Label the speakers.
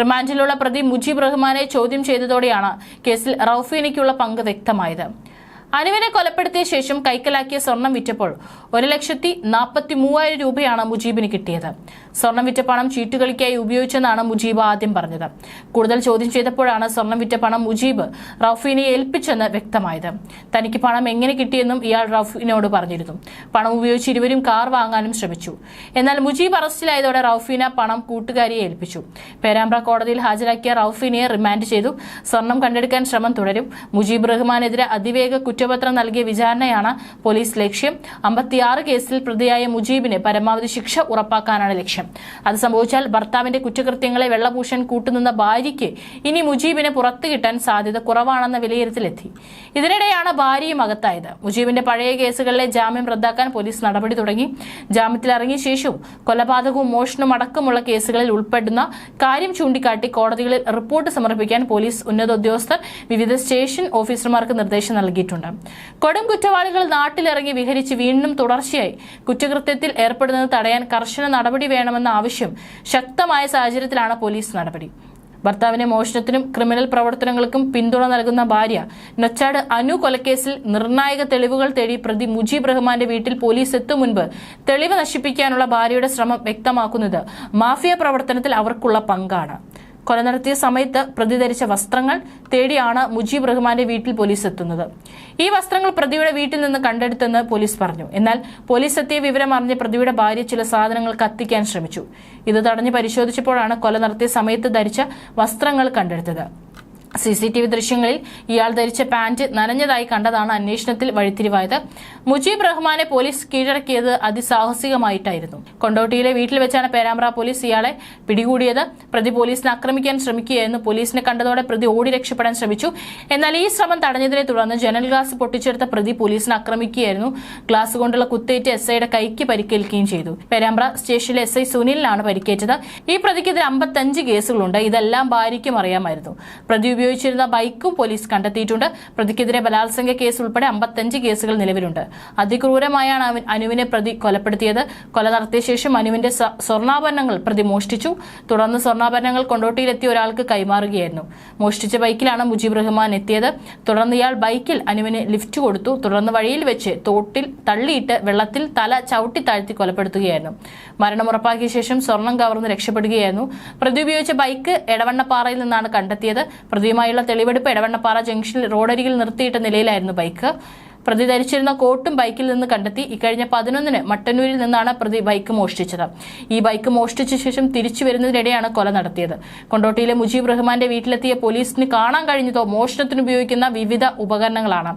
Speaker 1: റിമാൻഡിലുള്ള പ്രതി മുജീബ് റഹ്മാനെ ചോദ്യം ചെയ്തതോടെയാണ് കേസിൽ റൌഫീനയ്ക്കുള്ള പങ്ക് വ്യക്തമായത്. അനുവിനെ കൊലപ്പെടുത്തിയ ശേഷം കൈക്കലാക്കിയ സ്വർണം വിറ്റപ്പോൾ ഒരു ലക്ഷത്തി നാൽപ്പത്തി മൂവായിരം രൂപയാണ് മുജീബിന് കിട്ടിയത്. സ്വർണം വിറ്റ പണം ചീട്ടുകളിക്കായി ഉപയോഗിച്ചെന്നാണ് മുജീബ് ആദ്യം പറഞ്ഞത്. കൂടുതൽ ചോദ്യം ചെയ്തപ്പോഴാണ് സ്വർണം വിറ്റ പണം മുജീബ് റഫീനെ ഏൽപ്പിച്ചെന്ന് വ്യക്തമായത്. തനിക്ക് പണം എങ്ങനെ കിട്ടിയെന്നും ഇയാൾ റഫീനോട് പറഞ്ഞിരുന്നു. പണം ഉപയോഗിച്ച് ഇരുവരും കാർ വാങ്ങാനും ശ്രമിച്ചു. എന്നാൽ മുജീബ് അറസ്റ്റിലായതോടെ റൌഫീന പണം കൂട്ടുകാരിയെ ഏൽപ്പിച്ചു. പേരാമ്പ്ര കോടതിയിൽ ഹാജരാക്കിയ റൌഫീനയെ റിമാൻഡ് ചെയ്തു. സ്വർണം കണ്ടെടുക്കാൻ ശ്രമം തുടരും. മുജീബ് റഹ്മാനെതിരെ അതിവേഗ കുറ്റപത്രം നൽകിയ വിചാരണയാണ് പോലീസ് ലക്ഷ്യം. അമ്പത്തിയാറ് കേസിൽ പ്രതിയായ മുജീബിന് പരമാവധി ശിക്ഷ ഉറപ്പാക്കാനാണ് ലക്ഷ്യം. അത് സംഭവിച്ചാൽ ഭർത്താവിന്റെ കുറ്റകൃത്യങ്ങളെ വെള്ളഭൂഷൺ കൂട്ടുനിന്ന ഭാര്യയ്ക്ക് ഇനി മുജീബിനെ പുറത്തു കിട്ടാൻ സാധ്യത കുറവാണെന്ന വിലയിരുത്തലെത്തി. ഇതിനിടെയാണ് ഭാര്യയും അകത്തായത്. മുജീബിന്റെ പഴയ കേസുകളിലെ ജാമ്യം റദ്ദാക്കാൻ പോലീസ് നടപടി തുടങ്ങി. ജാമ്യത്തിലിറങ്ങിയ ശേഷവും കൊലപാതകവും മോഷണവും അടക്കമുള്ള കേസുകളിൽ ഉൾപ്പെടുന്ന കാര്യം ചൂണ്ടിക്കാട്ടി കോടതികളിൽ റിപ്പോർട്ട് സമർപ്പിക്കാൻ പോലീസ് ഉന്നത ഉദ്യോഗസ്ഥർ വിവിധ സ്റ്റേഷൻ ഓഫീസർമാർക്ക് നിർദ്ദേശം നൽകിയിട്ടുണ്ട്. കൊടും കുറ്റവാളികൾ നാട്ടിലിറങ്ങി വിഹരിച്ച് വീണ്ടും തുടർച്ചയായി. കുറ്റകൃത്യത്തിൽ ഏർപ്പെടുന്നത് തടയാൻ കർശന നടപടി വേണമെന്ന ആവശ്യം ശക്തമായ സാഹചര്യത്തിലാണ് പോലീസ് നടപടി. ഭർത്താവിനെ മോഷണത്തിനും ക്രിമിനൽ പ്രവർത്തനങ്ങൾക്കും പിന്തുണ നൽകുന്ന ഭാര്യ നൊച്ചാട് അനു കൊലക്കേസിൽ നിർണായക തെളിവുകൾ തേടി പ്രതി മുജീബ് റഹ്മാന്റെ വീട്ടിൽ പോലീസ് എത്തും മുൻപ് തെളിവ് നശിപ്പിക്കാനുള്ള ഭാര്യയുടെ ശ്രമം വ്യക്തമാക്കുന്നത് മാഫിയ പ്രവർത്തനത്തിൽ അവർക്കുള്ള പങ്കാണ്. കൊല നടത്തിയ സമയത്ത് പ്രതി ധരിച്ച വസ്ത്രങ്ങൾ തേടിയാണ് മുജീബ് റഹ്മാന്റെ വീട്ടിൽ പോലീസ് എത്തുന്നത്. ഈ വസ്ത്രങ്ങൾ പ്രതിയുടെ വീട്ടിൽ നിന്ന് കണ്ടെടുത്തെന്ന് പോലീസ് പറഞ്ഞു. എന്നാൽ പോലീസ് എത്തിയ വിവരം അറിഞ്ഞ് പ്രതിയുടെ ഭാര്യ ചില സാധനങ്ങൾ കത്തിക്കാൻ ശ്രമിച്ചു. ഇത് തടഞ്ഞ് പരിശോധിച്ചപ്പോഴാണ് കൊല നടത്തിയ സമയത്ത് ധരിച്ച വസ്ത്രങ്ങൾ കണ്ടെടുത്തത്. സി സി ടി വി ദൃശ്യങ്ങളിൽ ഇയാൾ ധരിച്ച പാന്റ് നനഞ്ഞതായി കണ്ടതാണ് അന്വേഷണത്തിൽ വഴിത്തിരിവായത്. മുജീബ് റഹ്മാനെ പോലീസ് കീഴടക്കിയത് അതിസാഹസികമായിട്ടായിരുന്നു. കൊണ്ടോട്ടിയിലെ വീട്ടിൽ വെച്ചാണ് പേരാമ്പ്ര പോലീസ് ഇയാളെ പിടികൂടിയത്. പ്രതി പോലീസിനെ ആക്രമിക്കാൻ ശ്രമിക്കുകയായിരുന്നു. പോലീസിനെ കണ്ടതോടെ പ്രതി ഓടി രക്ഷപ്പെടാൻ ശ്രമിച്ചു. എന്നാൽ ഈ ശ്രമം തടഞ്ഞതിനെ തുടർന്ന് ജനൽ ഗ്ലാസ് പൊട്ടിച്ചെടുത്ത പ്രതി പോലീസിനെ ആക്രമിക്കുകയായിരുന്നു. ഗ്ലാസ് കൊണ്ടുള്ള കുത്തേറ്റ് എസ് ഐയുടെ കൈക്ക് പരിക്കേൽക്കുകയും ചെയ്തു. പേരാമ്പ്ര സ്റ്റേഷനിലെ എസ് ഐ സുനിലിനാണ് പരിക്കേറ്റത്. ഈ പ്രതിക്കെതിരെ അമ്പത്തഞ്ച് കേസുകളുണ്ട്. ഇതെല്ലാം ഭാര്യയ്ക്കും അറിയാമായിരുന്നു. പ്രതി ഉപയോഗിച്ചിരുന്ന ബൈക്കും പോലീസ് കണ്ടെത്തിയിട്ടുണ്ട്. പ്രതിക്കെതിരെ ബലാത്സംഗ കേസ് ഉൾപ്പെടെ അമ്പത്തഞ്ച് കേസുകൾ നിലവിലുണ്ട്. അതിക്രൂരമായാണ് അനുവിനെ പ്രതി കൊലപ്പെടുത്തിയത്. കൊല നടത്തിയ ശേഷം അനുവിന്റെ സ്വ- സ്വർണാഭരണങ്ങൾ പ്രതി മോഷ്ടിച്ചു. തുടർന്ന് സ്വർണാഭരണങ്ങൾ കൊണ്ടോട്ടിയിലെത്തിയ ഒരാൾക്ക് കൈമാറുകയായിരുന്നു. മോഷ്ടിച്ച ബൈക്കിലാണ് മുജീബ് റഹ്മാൻ എത്തിയത്. തുടർന്ന് ഇയാൾ ബൈക്കിൽ അനുവിന് ലിഫ്റ്റ് കൊടുത്തു. തുടർന്ന് വഴിയിൽ വെച്ച് തോട്ടിൽ തള്ളിയിട്ട് വെള്ളത്തിൽ തല ചവിട്ടി താഴ്ത്തി കൊലപ്പെടുത്തുകയായിരുന്നു. മരണം ഉറപ്പാക്കിയ ശേഷം സ്വർണം കവർന്ന് രക്ഷപ്പെടുകയായിരുന്നു. പ്രതി ഉപയോഗിച്ച ബൈക്ക് എടവണ്ണപ്പാറയിൽ നിന്നാണ് കണ്ടെത്തിയത്. പ്രതിയുമായുള്ള തെളിവെടുപ്പ് എടവണ്ണപ്പാറ ജംഗ്ഷനിൽ റോഡരികിൽ നിർത്തിയിട്ട നിലയിലായിരുന്നു ബൈക്ക്. പ്രതി ധരിച്ചിരുന്ന കോട്ടും ബൈക്കിൽ നിന്ന് കണ്ടെത്തി ഇക്കഴിഞ്ഞ പതിനൊന്നിന് മട്ടന്നൂരിൽ നിന്നാണ് പ്രതി ബൈക്ക് മോഷ്ടിച്ചത്. ഈ ബൈക്ക് മോഷ്ടിച്ച ശേഷം തിരിച്ചു വരുന്നതിനിടെയാണ് കൊല നടത്തിയത്. കൊണ്ടോട്ടിയിലെ മുജീബ് റഹ്മാന്റെ വീട്ടിലെത്തിയ പോലീസിന് കാണാൻ കഴിഞ്ഞതോ മോഷണത്തിന് ഉപയോഗിക്കുന്ന വിവിധ ഉപകരണങ്ങളാണ്.